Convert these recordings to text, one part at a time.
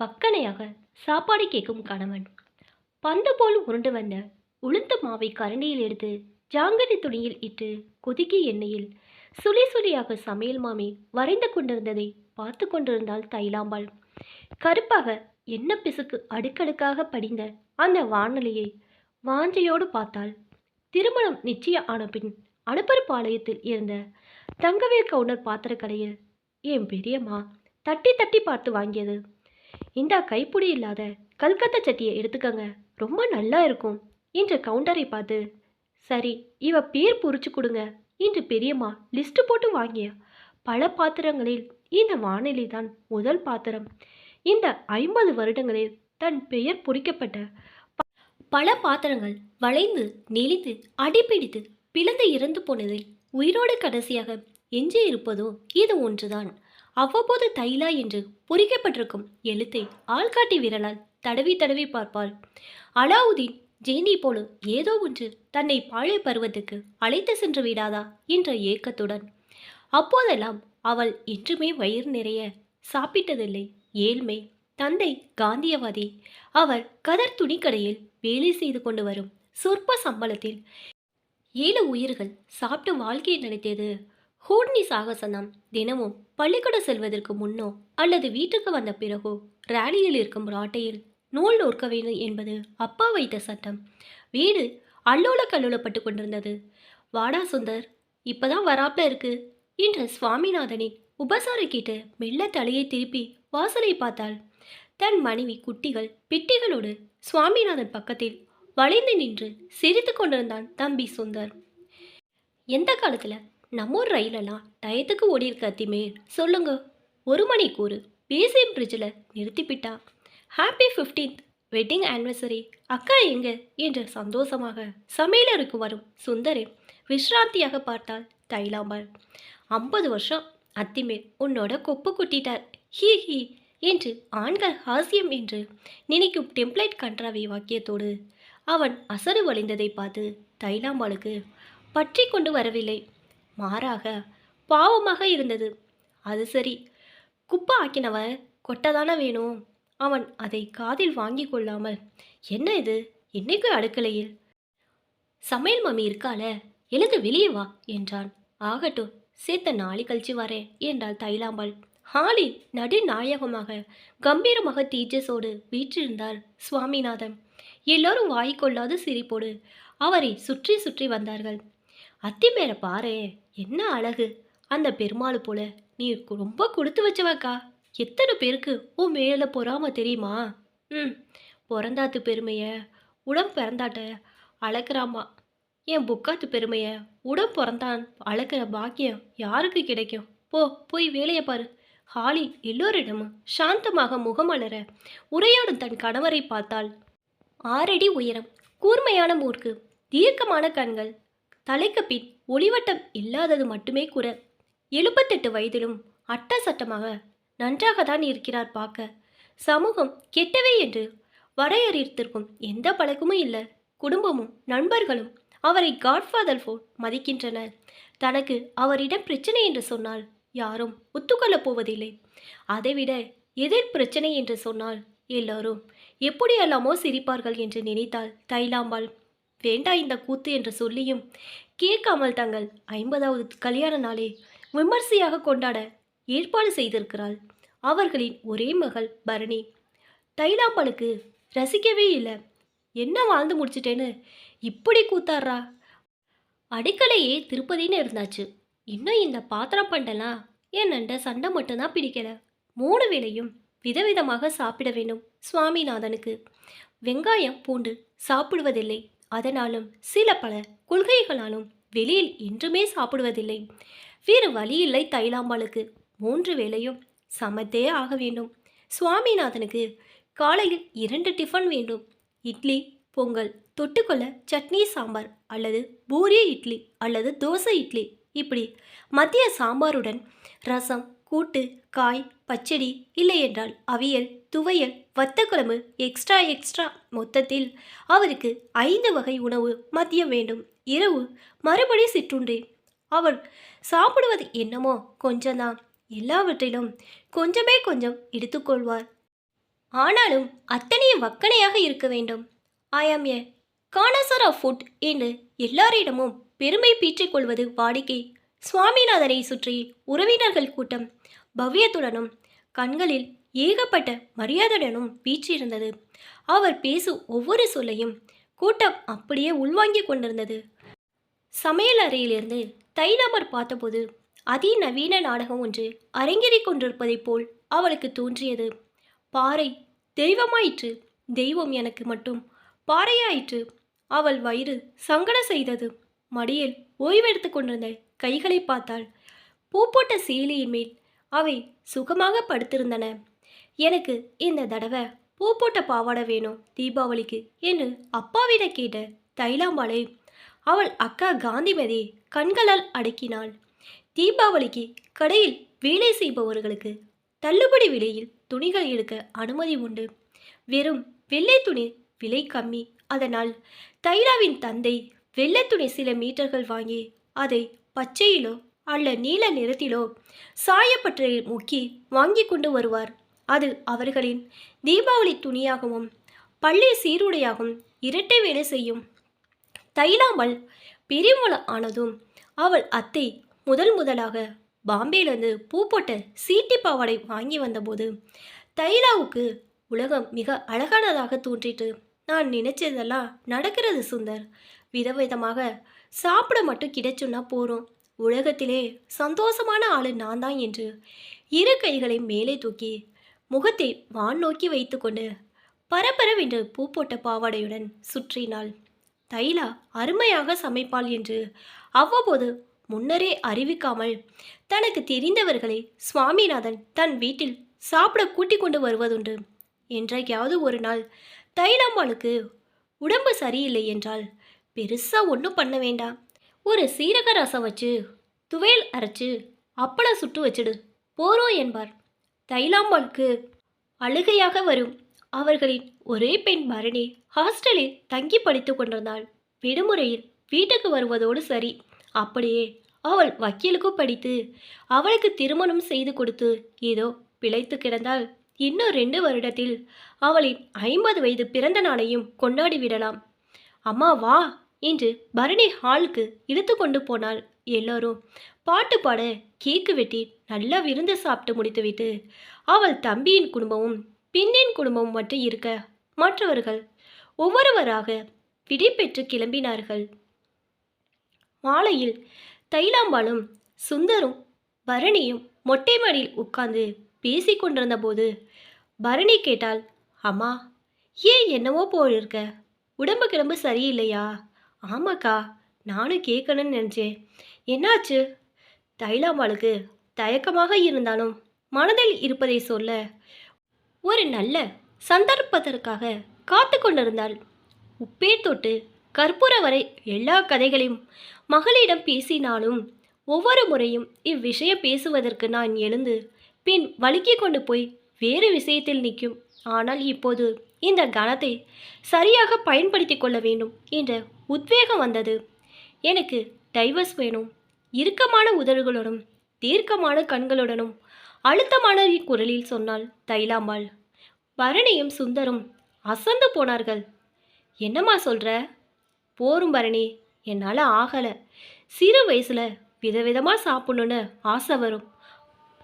வக்கனையாக சாப்பாடு கேட்கும் கணவன். பந்து போல் உருண்டு வந்த உளுந்த மாவை கரண்டியில் எடுத்து ஜாங்கரி துணியில் இட்டு கொதிக்கிய எண்ணெயில் சுளி சுளியாக சமையல் மாமி வரைந்து கொண்டிருந்ததை பார்த்து கொண்டிருந்தாள் தைலாம்பாள். கருப்பாக எண்ணெய் பிசுக்கு அடுக்கடுக்காக படிந்த அந்த வானொலியை வாஞ்சையோடு பார்த்தாள். திருமணம் நிச்சயம் ஆன பின் அனுப்பரப்பாளையத்தில் இருந்த தங்கவேல் கவுண்டர் பாத்திரக்கடையில் என் பெரியம்மா தட்டி தட்டி பார்த்து வாங்கியது இந்தா கைப்பிடி இல்லாத கல்கத்தா சட்டியை எடுத்துக்கங்க. ரொம்ப நல்லா இருக்கும். என்று கவுண்டரை பார்த்து சரி இவ பேர் பொறிச்சு கொடுங்க. என்று பெரியம்மா லிஸ்ட் போட்டு வாங்கிய. பல பாத்திரங்களில் இந்த வானிலை தான் முதல் பாத்திரம். இந்த ஐம்பது வருடங்களில் தன் பெயர் பொறிக்கப்பட்ட ப- பல பாத்திரங்கள் வளைந்து நெளிந்து அடிப்பிடித்து பிளந்து இறந்து போனதில் உயிரோடு கடைசியாக எஞ்சி இருப்பதும் இது ஒன்றுதான். அவ்வப்போது தைலா என்று பொறிக்கப்பட்டிருக்கும் எழுத்தை ஆள்காட்டி விரலால் தடவி தடவி பார்ப்பாள். அலாவுதீன் ஜெயினி போல ஏதோ ஒன்று தன்னை பாழை பருவத்துக்கு அழைத்து சென்று விடாதா என்ற ஏக்கத்துடன். அப்போதெல்லாம் அவள் என்றுமே வயிறு நிறைய சாப்பிட்டதில்லை. ஏழ்மை தந்தை காந்தியவாதி அவர் கதர் துணிக்கடையில் வேலை செய்து கொண்டு வரும் சொற்ப சம்பளத்தில் ஏழு உயிர்கள் சாப்பிட்டு வாழ்க்கையை நடத்தியது ஹூட்னி சாகசனம் தினமும் பள்ளிக்கூடம் செல்வதற்கு முன்னோ அல்லது வீட்டுக்கு வந்த பிறகோ ரேலியில் இருக்கும் ராட்டையில் நூல் நோர்க்க வேண்டும் என்பது அப்பா வைத்த சட்டம். வீடு அல்லோல கல்லோலப்பட்டு கொண்டிருந்தது. வாடா சுந்தர் இப்பதான் வராப்ல இருக்கு என்று சுவாமிநாதனின் உபசாரம் கேட்டு மெல்ல தலையை திருப்பி வாசலை பார்த்தாள். தன் மனைவி குட்டிகள் பிட்டிகளோடு சுவாமிநாதன் பக்கத்தில் வளைந்து நின்று சிரித்து கொண்டிருந்தான் தம்பி சுந்தர். எந்த காலத்தில் நம்மூர் ரயிலெல்லாம் டயத்துக்கு ஓடி இருக்க அத்திமேல் சொல்லுங்க. ஒரு மணி கூறு. பிரிட்ஜில் நிறுத்திப்பிட்டா. ஹாப்பி ஃபிஃப்டீன்த் வெட்டிங் ஆனிவர்சரி அக்கா எங்க? என்று சந்தோஷமாக சமையலருக்கு வரும் சுந்தரே விஷ்ராந்தியாக பார்த்தாள் தைலாம்பாள் ஐம்பது வருஷம். அத்திமேல் உன்னோட கொப்பு குட்டிட்டார். ஹீ ஹீ என்று ஆண்கள் ஹாஸ்யம் என்று நினைக்கும் டெம்ப்ளேட் கன்றாவி வாக்கியத்தோடு அவன் அசடு வழிந்ததை பார்த்து தைலாம்பாளுக்கு பற்றி கொண்டு வரவில்லை. மாறாக பாவமாக இருந்தது. அது சரி. குப்பை ஆக்கினவன் கொட்டதான வேணும். அவன் அதை காதில் வாங்கி கொள்ளாமல் என்ன இது? என்னைக்கு அடுக்கலையில்? சமையல் மம்மி இருக்கால எழுந்து வெளியே வா என்றான். ஆகட்டும் சேர்த்த நாளை கழிச்சு வரேன் என்றாள் தைலாம்பாள். ஹாலில் நடுநாயகமாக கம்பீரமாக டீச்சர்ஸோடு வீற்றிருந்தார் சுவாமிநாதன். எல்லோரும் வாய்க்கொள்ளாத சிரிப்போடு அவரை சுற்றி சுற்றி வந்தார்கள். அத்தி மேல பாரு என்ன அழகு? அந்த பெருமாள் போல நீ ரொம்ப கொடுத்து வச்சவக்கா. எத்தனை பேருக்கு உன் மேலே பொறாம தெரியுமா? ம் பிறந்தாத்து பெருமையை உடம் பிறந்தாட்ட அளக்குறாமா என் புக்காத்து பெருமையை உடம் பிறந்தான் அளக்கிற பாக்கியம் யாருக்கு கிடைக்கும்? போ போய் வேலையை பாரு. ஹாலி எல்லோரிடமும் சாந்தமாக முகமலர உரையாடும் தன் கணவரை பார்த்தாள். ஆறடி உயரம் கூர்மையான மூர்க்கு தீர்க்கமான கண்கள் தலைக்கு பின் ஒளிவட்டம் இல்லாதது மட்டுமே குறை எழுபத்தெட்டு வயதிலும் அட்ட சட்டமாக நன்றாக தான் இருக்கிறார் பார்க்க. சமூகம் கெட்டவே என்று வரையறுத்திருக்கும் எந்த பழக்கமும் இல்லை. குடும்பமும் நண்பர்களும் அவரை காட்ஃபாதர் போல் மதிக்கின்றனர். தனக்கு அவரிடம் பிரச்சனை என்று சொன்னால் யாரும் ஒத்துக்கொள்ளப் போவதில்லை. அதைவிட எதிர் பிரச்சனை என்று சொன்னால் எல்லாரும் எப்படியெல்லாமோ சிரிப்பார்கள் என்று நினைத்தாள் தைலாம்பாள். வேண்டா இந்த கூத்து என்று சொல்லியும் கேட்காமல் தங்கள் ஐம்பதாவது கல்யாண நாளே விமர்சையாக கொண்டாட ஏற்பாடு செய்திருக்கிறாள். அவர்களின் ஒரே மகள் பரணி. தைலாம்பனுக்கு ரசிக்கவே இல்லை. என்ன வாழ்ந்து முடிச்சிட்டேன்னு? இப்படி கூத்தாடுறா? அடுக்கலையே திருப்பதின்னு இருந்தாச்சு. இன்னும் இந்த பாத்திரம் பண்ணலாம் என் நண்ட சண்டை மட்டும்தான் பிடிக்கல. மூணு வேளையும் விதவிதமாக சாப்பிட வேண்டும் சுவாமிநாதனுக்கு. வெங்காயம் பூண்டு சாப்பிடுவதில்லை. அதனாலும் சில பல கொள்கைகளாலும் வெளியில் என்றுமே சாப்பிடுவதில்லை. வேறு வழியில்லை தைலாம்பாளுக்கு. மூன்று வேளையும் சமைத்தே ஆக வேண்டும். சுவாமிநாதனுக்கு காலையில் இரண்டு டிஃபன் வேண்டும். இட்லி பொங்கல் தொட்டுக்கொள்ள சட்னி சாம்பார் அல்லது பூரி இட்லி அல்லது தோசை இட்லி. இப்படி மதிய சாம்பாருடன் ரசம் கூட்டு காய் பச்சடி இல்லை என்றால் அவியல் துவையல் வத்தக்குழம்பு எக்ஸ்ட்ரா எக்ஸ்ட்ரா மொத்தத்தில் அவருக்கு ஐந்து வகை உணவு மதியம் வேண்டும். இரவு மறுபடி சிற்றுண்டி. அவர் சாப்பிடுவது என்னமோ கொஞ்சம்தான். எல்லாவற்றிலும் கொஞ்சமே கொஞ்சம் எடுத்துக்கொள்வார். ஆனாலும் அத்தனையும் வக்கனையாக இருக்க வேண்டும். ஐ ஆம் ஏ கானசர் ஆஃப் ஃபுட் என்று எல்லாரிடமும் பெருமை பீற்றிக் கொள்வது வாடிக்கை. சுவாமிநாதனை சுற்றி உறவினர்கள் கூட்டம். பவ்யத்துடனும் கண்களில் ஏகப்பட்ட மரியாதையுடனும் வீற்றிருந்தது. அவர் பேசும் ஒவ்வொரு சொல்லையும் கூட்டம் அப்படியே உள்வாங்கிக் கொண்டிருந்தது. சமையல் அறையிலிருந்து தைலாமர் பார்த்தபோது அதிநவீன நாடகம் ஒன்று அரங்கேறிக் கொண்டிருப்பதைப் போல் அவளுக்கு தோன்றியது. பாறை தெய்வமாயிற்று தெய்வம் எனக்கு மட்டும் பாறையாயிற்று. அவள் வயிறு சங்கட செய்தது. மடியில் ஓய்வெடுத்து கொண்டிருந்த கைகளை பார்த்தாள். பூ போட்ட சேலையின் மேல் அவை சுகமாக படுத்திருந்தன. எனக்கு இந்த தடவை பூ போட்ட பாவாடை வேணும் தீபாவளிக்கு என்று அப்பாவிட கேட்ட தைலாம்பாளை அவள் அக்கா காந்திமதி கண்களால் அடக்கினாள். தீபாவளிக்கு கடையில் வேலை செய்பவர்களுக்கு தள்ளுபடி விலையில் துணிகள் எடுக்க அனுமதி உண்டு. வெறும் வெள்ளை துணி விலை கம்மி. அதனால் தைலாவின் தந்தை வெள்ளை துணி சில மீட்டர்கள் வாங்கி அதை பச்சையிலோ அல்ல நீல நிறத்திலோ சாயப்பட்டறையில் முக்கி வாங்கி கொண்டு வருவார். அது அவர்களின் தீபாவளி துணியாகவும் பள்ளி சீருடையாகவும் இரட்டை வேலை செய்யும். தைலாமல் பெரியவள ஆனதும் அவள் அத்தை முதல் முதலாக பாம்பேலேருந்து பூ போட்ட சீட்டி பாவாடை வாங்கி வந்தபோது தைலாவுக்கு உலகம் மிக அழகானதாக தோன்றிட்டு நான் நினைச்சதெல்லாம் நடக்கிறது சுந்தர். விதவிதமாக சாப்பிட மட்டும் கிடைச்சுன்னா போகிறோம் உலகத்திலே சந்தோஷமான ஆளு நான் தான் என்று இரு கைகளை மேலே தூக்கி முகத்தை வான் நோக்கி வைத்துக்கொண்டு பரபரவென்று பூ போட்ட பாவாடையுடன் சுற்றினாள். தைலா அருமையாக சமைப்பாள் என்று அவ்வப்போது முன்னரே அறிவிக்காமல் தனக்கு தெரிந்தவர்களை சுவாமிநாதன் தன் வீட்டில் சாப்பிட கூட்டிக் கொண்டு வருவதுண்டு. என்றைக்காவது ஒரு நாள் தைலாம்பாளுக்கு உடம்பு சரியில்லை என்றால் பெருசா ஒன்றும் பண்ண வேண்டாம். ஒரு சீரக ரசம் வச்சு துவையல் அரைச்சு அப்பளம் சுட்டு வச்சிடு. போறோம் என்பார். தைலாம்பாளுக்கு அழுகையாக வரும். அவர்களின் ஒரே பெண் பரணி ஹாஸ்டலில் தங்கி படித்து கொண்டிருந்தாள். விடுமுறையில் வீட்டுக்கு வருவதோடு சரி. அப்படியே அவள் வக்கீலுக்கும் படித்து அவளுக்கு திருமணம் செய்து கொடுத்து ஏதோ பிழைத்து கிடந்தால் இன்னும் ரெண்டு வருடத்தில் அவளின் ஐம்பது வயது பிறந்த நாளையும் கொண்டாடி விடலாம். அம்மா வா. என்று பரணி ஹாலுக்கு இழுத்து கொண்டு போனால் எல்லோரும் பாட்டு பாட கேக்கு வெட்டி நல்லா விருந்து சாப்பிட்டு முடித்துவிட்டு அவள் தம்பியின் குடும்பமும் பெண்ணின் குடும்பமும் மட்டும் இருக்க மற்றவர்கள் ஒவ்வொருவராக விடைபெற்று கிளம்பினார்கள். மாலையில் தைலாம்பாளும் சுந்தரும் பரணியும் மொட்டை மாடியில் உட்கார்ந்து பேசி கொண்டிருந்த போது பரணி கேட்டால் அம்மா ஏன் என்னவோ போல் இருக்க உடம்பு கிடம்பு சரியில்லையா? ஆமாக்கா நானும் கேட்கணும்னு நினச்சேன். என்னாச்சு? தைலாம்பாளுக்கு தயக்கமாக இருந்தாலும் மனதில் இருப்பதை சொல்ல. ஒரு நல்ல சந்தர்ப்பத்திற்காக காத்து கொண்டிருந்தாள். உப்பே தொட்டு கற்பூர வரை எல்லா கதைகளையும் மகளிடம் பேசினாலும் ஒவ்வொரு முறையும் இவ்விஷயம் பேசுவதற்கு நான் எழுந்து பின் வழுக்கி கொண்டு போய் வேறு விஷயத்தில் நிற்கும். ஆனால் இப்போது இந்த கணத்தை சரியாக பயன்படுத்தி கொள்ள வேண்டும் என்ற உத்வேகம் வந்தது. எனக்கு டைவர்ஸ் வேணும். இறுக்கமான உதடுகளுடனும் தீர்க்கமான கண்களுடனும் அழுத்தமான குரலில் சொன்னாள் தைலாம்பாள் பரணியும் சுந்தரும் அசந்து போனார்கள். என்னம்மா சொல்கிற போரும் பரணி. என்னால் ஆகலை. சிறு வயசில் விதவிதமாக சாப்பிடணுன்னு ஆசை வரும்.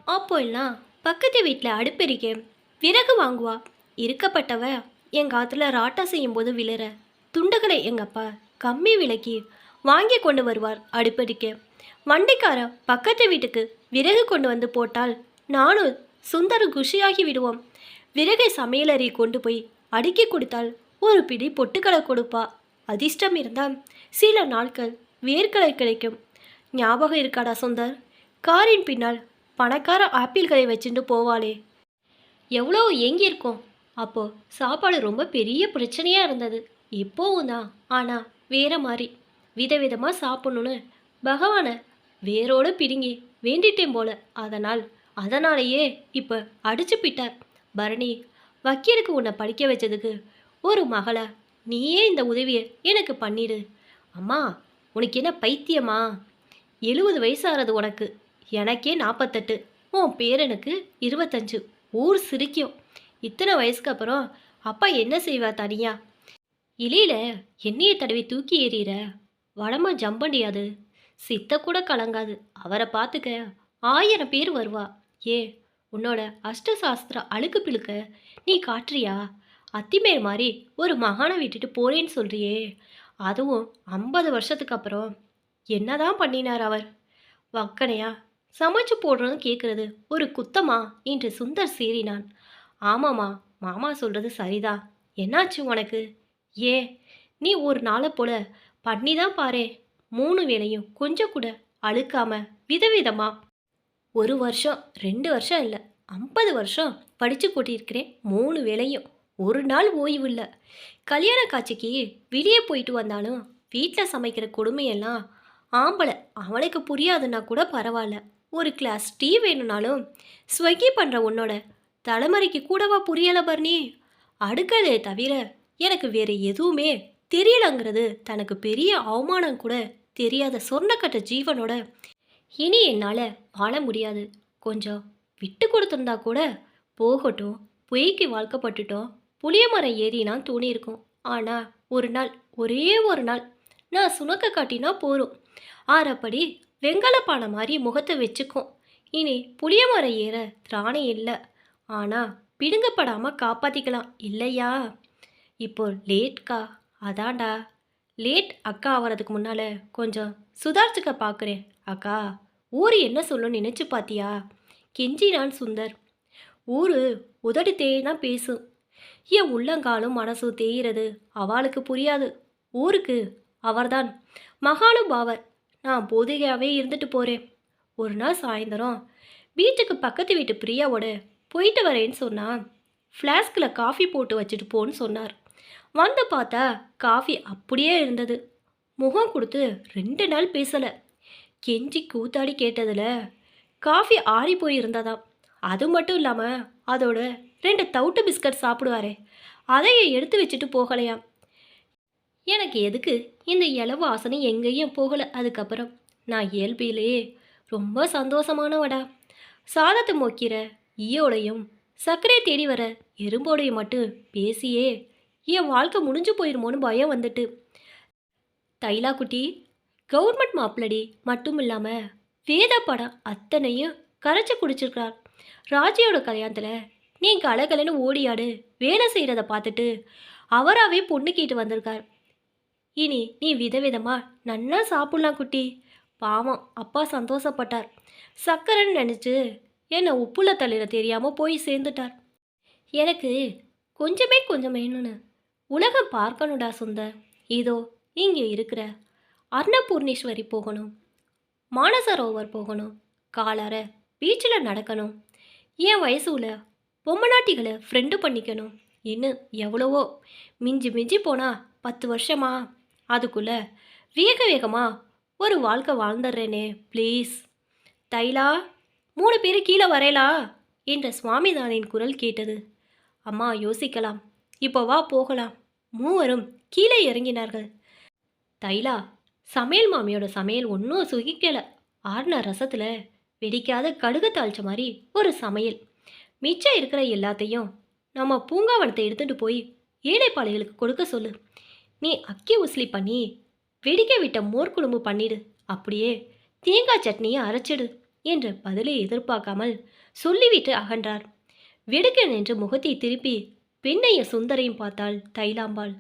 அப்போ எல்லாம் பக்கத்து வீட்டில் அடுப்பெருக்கே விறகு வாங்குவா. இருக்கப்பட்டவ எங்கள் ஆற்றுல ராட்டா செய்யும்போது விழற. துண்டுகளை எங்கள் அப்பா கம்மி விலைக்கு வாங்கி கொண்டு வருவார் அடுப்பெரிக்க வண்டிக்காரன் பக்கத்து வீட்டுக்கு விறகு கொண்டு வந்து போட்டால் நானும் சுந்தர குஷியாகி விடுவோம். விறகை சமையலறை கொண்டு போய் அடுக்கி கொடுத்தால் ஒரு பிடி பொட்டுக்களை கொடுப்பா. அதிர்ஷ்டம் இருந்தால் சில நாட்கள் வேர்க்கலை கிடைக்கும். ஞாபகம் இருக்காடா சுந்தர்? காரின் பின்னால் பணக்கார ஆப்பிள்களை வச்சுட்டு போவாளே. எவ்வளோ ஏங்கியிருக்கோம். அப்போது சாப்பாடு ரொம்ப பெரிய பிரச்சனையாக இருந்தது. இப்போவும் தான் ஆனால் வேற மாதிரி விதவிதமாக சாப்பிடணுன்னு பகவானை வேரோடு பிடுங்கி வேண்டிட்டேன் போல. அதனால் அதனாலேயே இப்போ அடிச்சு பிட்டார். பரணி வக்கீலுக்கு உன்னை படிக்க வச்சதுக்கு ஒரு மகளை நீயே இந்த உதவியை எனக்கு பண்ணிடு. அம்மா உனக்கு என்ன பைத்தியமா? எழுபது வயசாகிறது உனக்கு. எனக்கே நாற்பத்தெட்டு உன் பேரனுக்கு இருபத்தஞ்சு. ஊர் சிரிக்கும். இத்தனை வயசுக்கு அப்புறம் அப்பா என்ன செய்வா தனியாக இலையில எண்ணெயை தடவி தூக்கி எறிகிற வடமா ஜம்பண்டியாது. சித்த கூட கலங்காது. அவரை பார்த்துக்க ஆயிரம் பேர் வருவா. ஏ உன்னோட அஷ்ட சாஸ்திர அழுக்கு பிழுக்க நீ காட்டுறியா? அத்திமேர் மாதிரி ஒரு மகானை விட்டுட்டு போறேன்னு சொல்றியே. அதுவும் ஐம்பது வருஷத்துக்கு அப்புறம். என்னதான் பண்ணினார் அவர்? வக்கனையா சமைச்சு போடுறோன்னு கேட்குறது ஒரு குத்தமா? என்று சுந்தர் சீறினான். ஆமாம்மா மாமா சொல்றது சரிதான். என்னாச்சு உனக்கு? ஏ நீ ஒரு நாளை போல பண்ணி தான் பாரு. மூணு வேளையும் கொஞ்சம் கூட அழுக்காம விதவிதமா. ஒரு வருஷம் ரெண்டு வருஷம் இல்லை ஐம்பது வருஷம் படித்து கூட்டியிருக்கிறேன் மூணு வேளையும். ஒரு நாள் ஓய்வு இல்லை. கல்யாண காட்சிக்கு வெளியே போயிட்டு வந்தாலும் வீட்டில் சமைக்கிற கொடுமையெல்லாம் ஆம்பளை அவனுக்கு புரியாதுன்னா கூட பரவாயில்ல. ஒரு கிளாஸ் டீ வேணும்னாலும் ஸ்விக்கி பண்ணுற உன்னோட தலைமுறைக்கு கூடவா புரியலை பர்னி அடுக்கதே தவிர எனக்கு வேற எதுவுமே தெரியலங்கிறது தனக்கு பெரிய அவமானம் கூட தெரியாத சொர்ணக்கட்ட ஜீவனோட இனி என்னால் வாழ முடியாது. கொஞ்சம் விட்டு கொடுத்துருந்தா கூட போகட்டும் பொய்க்கு வாழ்க்கப்பட்டுட்டோம் புளிய மரம் ஏறினா தோணியிருக்கும். ஆனால் ஒரு நாள் ஒரே ஒரு நாள் நான் சுணக்க காட்டினா போதும். ஆறப்படி வெங்கலப்பானை மாதிரி முகத்தை வச்சுக்கும். இனி புளிய மரம் ஏற திராணி இல்லை. ஆனால் பிடுங்கப்படாமல் காப்பாற்றிக்கலாம் இல்லையா? இப்போ லேட்க்கா அதான்டா. லேட் அக்கா ஆகிறதுக்கு முன்னால் கொஞ்சம் சுதாரிச்சுக்க பார்க்குறேன் அக்கா ஊர் என்ன சொல்லும் நினச்சி பார்த்தியா கெஞ்சினான் சுந்தர். ஊர் உதடு தேய் தான் பேசும். என் உள்ளங்காலும் மனசும் தேயிறது அவளுக்கு புரியாது. ஊருக்கு அவர்தான். மகானுபாவர் நான் போதிகையாகவே இருந்துட்டு போகிறேன் ஒரு நாள் சாயந்தரம் வீட்டுக்கு பக்கத்து வீட்டு பிரியாவோட போயிட்டு வரேன்னு சொன்னான். ஃப்ளாஸ்கில் காஃபி போட்டு வச்சுட்டு போன்னு சொன்னார். வந்து பார்த்தா காஃபி அப்படியே இருந்தது. முகம் கொடுத்து ரெண்டு நாள் பேசலை. கெஞ்சி கூத்தாடி கேட்டதில் காஃபி ஆறி போயிருந்ததா அது மட்டும் இல்லாமல் அதோட ரெண்டு தவுட்டு பிஸ்கட் சாப்பிடுவாரே அதையே எடுத்து வச்சுட்டு போகலையாம். எனக்கு எதுக்கு இந்த இளவு ஆசனை எங்கேயும் போகலை அதுக்கப்புறம். நான் இயல்பிலே ரொம்ப சந்தோஷமானவடா. சாதத்தை மொக்கிற ஈயோடையும் சர்க்கரை தேடி வர எறும்போடையும் மட்டும் பேசியே என் வாழ்க்கை முடிஞ்சு போயிருமோன்னு பயம் வந்துட்டு. தைலா குட்டி கவர்மெண்ட் மாப்பிளடி மட்டும் இல்லாமல் வேத படம் அத்தனையும் கரைச்சி குடிச்சிருக்கிறார். ராஜியோட கல்யாணத்தில் நீ கலகலன்னு ஓடியாடு வேலை செய்கிறத பார்த்துட்டு அவராகவே பொண்ணு கேட்டு வந்திருக்கார். இனி நீ விதவிதமாக நன்னா சாப்பிட்லாம் குட்டி. பாவம் அப்பா சந்தோஷப்பட்டார். சக்கரைன்னு நினச்சி என்னை உப்புள்ள தலையில் தெரியாமல் போய் சேர்ந்துட்டார். எனக்கு கொஞ்சமே கொஞ்சம் வேணும்னு உலகம் பார்க்கணுடா சுந்தர். இதோ இங்கே இருக்கிற அன்னபூர்ணேஸ்வரி போகணும். மானசரோவர் போகணும். காலார பீச்சில் நடக்கணும். என் வயசுல பொம்மநாட்டிகளை ஃப்ரெண்டு பண்ணிக்கணும். இன்னும் எவ்வளவோ? மிஞ்சி மிஞ்சி போனால் பத்து வருஷமா? அதுக்குள்ளே வேக வேகமாக ஒரு வாழ்க்கை வாழ்ந்துடுறேனே ப்ளீஸ் தைலா மூணு பேர் கீழே வரையலா? என்ற சுவாமிதானின் குரல் கேட்டது. அம்மா யோசிக்கலாம். இப்போ வா போகலாம். மூவரும் கீழே இறங்கினார்கள். தைலா சமையல் மாமியோட சமையல் ஒன்றும் சுகிக்கலை. ஆறுன ரசத்தில் வெடிக்காத கடுகு தாளிச்ச மாதிரி ஒரு சமையல். மிச்சம் இருக்கிற எல்லாத்தையும் நம்ம பூங்காவனத்தை எடுத்துகிட்டு போய் ஏழைப்பாளைகளுக்கு கொடுக்க சொல்லு. நீ அக்கி உசிலி பண்ணி வெடிக்க விட்ட மோர் குழம்பு பண்ணிடு. அப்படியே தேங்காய் சட்னியை அரைச்சிடு என்ற பதிலை எதிர்பார்க்காமல் சொல்லிவிட்டு அகன்றார். வெடுக்க நின்று முகத்தை திருப்பி பெண்ணைய சுந்தரையும் பார்த்தாள் தைலாம்பாள்.